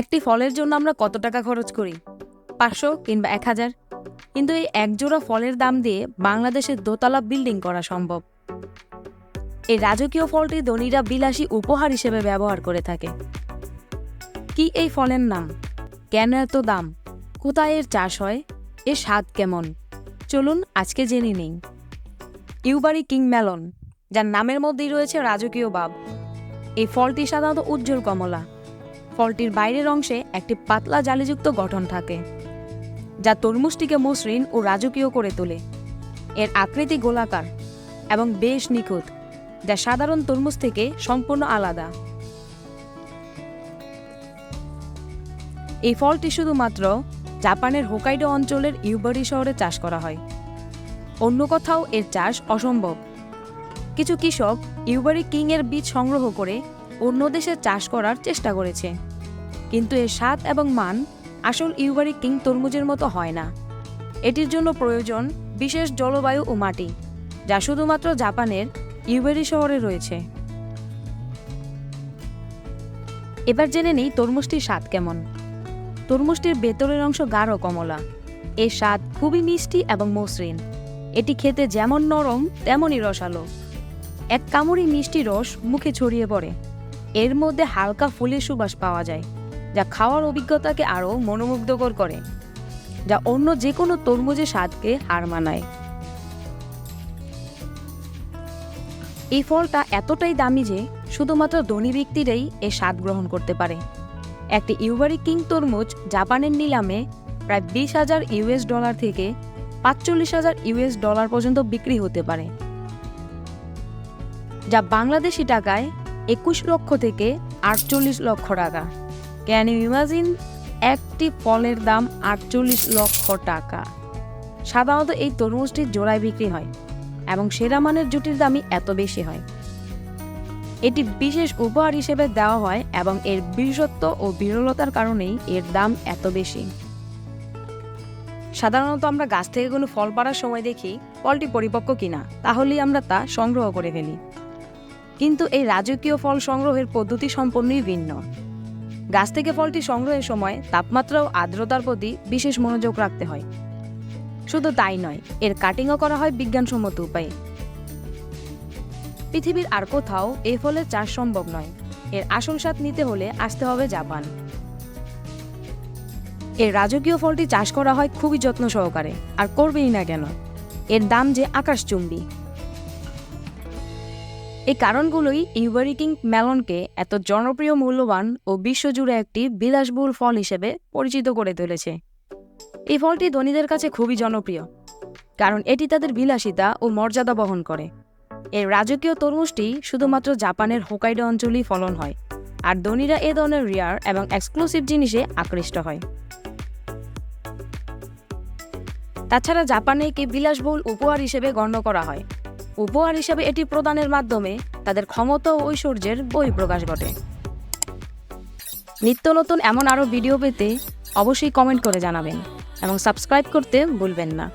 একটি ফলের জন্য আমরা কত টাকা খরচ করি? পাঁচশো কিংবা এক হাজার? কিন্তু এই একজোড়া ফলের দাম দিয়ে বাংলাদেশের দোতলা বিল্ডিং করা সম্ভব। এই রাজকীয় ফলটি ধনীরা বিলাসী উপহার হিসেবে ব্যবহার করে থাকে। কি এই ফলের নাম? কেন এত দাম? কোথায় এর চাষ হয়? এর স্বাদ কেমন? চলুন আজকে জেনে নেই। ইউবারি কিং মেলন যার নামের মধ্যেই রয়েছে রাজকীয় বাব। এই ফলটি সাধারণত উজ্জ্বল কমলা। ফলটির বাইরের অংশে একটি পাতলা জালিযুক্ত গঠন থাকে, যা তরমুজটিকে মসৃণ ও রাজকীয় করে তোলে। এর আকৃতি গোলাকার এবং বেশ নিখুঁত, যা সাধারণ তরমুজ থেকে সম্পূর্ণ আলাদা। এই ফলটি শুধুমাত্র জাপানের হোকাইডো অঞ্চলের ইউবারি শহরে চাষ করা হয়। অন্য কোথাও এর চাষ অসম্ভব। কিছু কৃষক ইউবারি কিং এর বীজ সংগ্রহ করে অন্য দেশে চাষ করার চেষ্টা করেছে। কিন্তু এর স্বাদ এবং মান আসল ইউবারি কিং তরমুজের মতো হয় না। এটির জন্য প্রয়োজন বিশেষ জলবায়ু ও মাটি, যা শুধুমাত্র জাপানের ইউবেরি শহরে রয়েছে। এবার জেনে নেই তরমুজটির স্বাদ কেমন। তরমুজটির ভেতরের অংশ গাঢ় কমলা। এর স্বাদ খুবই মিষ্টি এবং মসৃণ। এটি খেতে যেমন নরম, তেমনই রসালো। এক কামড়ি মিষ্টি রস মুখে ছড়িয়ে পড়ে। এর মধ্যে হালকা ফুলের সুবাস পাওয়া যায়, যা খাওয়ার অভিজ্ঞতাকে আরও মনোমুগ্ধকর করে, যা অন্য যে কোনো তরমুজের স্বাদকে হার মানায়। এই ফলটা এতটাই দামি যে শুধুমাত্র ধনী ব্যক্তিরাই এর স্বাদ গ্রহণ করতে পারে। একটি ইউবারি কিং তরমুজ জাপানের নিলামে প্রায় বিশ হাজার ইউএস ডলার থেকে পাঁচচল্লিশ হাজার ইউএস ডলার পর্যন্ত বিক্রি হতে পারে, যা বাংলাদেশি টাকায় একুশ লক্ষ থেকে আটচল্লিশ লক্ষ টাকা। ক্যান ইউ ইমাজিন একটি ফলের দাম আটচল্লিশ লক্ষ টাকা। সাধারণত এই তরমুজটি জোড়ায় বিক্রি হয় এবং সেরা মানের জুটির দামই এত বেশি হয়। এটি বিশেষ উপহার হিসেবে দেওয়া হয় এবং এর বিশেষত্ব ও বিরলতার কারণেই এর দাম এত বেশি। সাধারণত আমরা গাছ থেকে কোনো ফল পাড়ার সময় দেখি ফলটি পরিপক্ক কিনা, তাহলেই আমরা তা সংগ্রহ করে ফেলি। কিন্তু এই রাজকীয় ফল সংগ্রহের পদ্ধতি সম্পূর্ণই ভিন্ন। গাছ থেকে ফলটি সংগ্রহের সময় তাপমাত্রা ও আর্দ্রতার প্রতি বিশেষ মনোযোগ রাখতে হয়। শুধু তাই নয়, এর কাটিংও করা হয় বিজ্ঞানসম্মত উপায়ে। পৃথিবীর আর কোথাও এই ফলের চাষ সম্ভব নয়। এর আসল স্বাদ নিতে হলে আসতে হবে জাপান। এর রাজকীয় ফলটি চাষ করা হয় খুবই যত্ন সহকারে, আর করবেই না কেন? এর দাম যে আকাশচুম্বী। এই কারণগুলোই ইউবারিকিং মেলনকে এত জনপ্রিয়, মূল্যবান ও বিশ্বজুড়ে একটি বিলাসবহুল ফল হিসেবে পরিচিত করে তুলেছে। এই ফলটি ধনীদের কাছে খুবই জনপ্রিয়, কারণ এটি তাদের বিলাসিতা ও মর্যাদা বহন করে। এর রাজকীয় তরমুজটি শুধুমাত্র জাপানের হোকাইডো অঞ্চলেই ফলন হয়, আর ধনীরা এ ধরনের রিয়ার এবং এক্সক্লুসিভ জিনিসে আকৃষ্ট হয়। তাছাড়া জাপানে একে বিলাসবহুল উপহার হিসেবে গণ্য করা হয়। উপহার হিসেবে এটি প্রদানের মাধ্যমে তাদের ক্ষমতা ও ঐশ্বর্যের বহিঃপ্রকাশ ঘটে। নিত্য নতুন এমন আরও ভিডিও পেতে অবশ্যই কমেন্ট করে জানাবেন এবং সাবস্ক্রাইব করতে ভুলবেন না।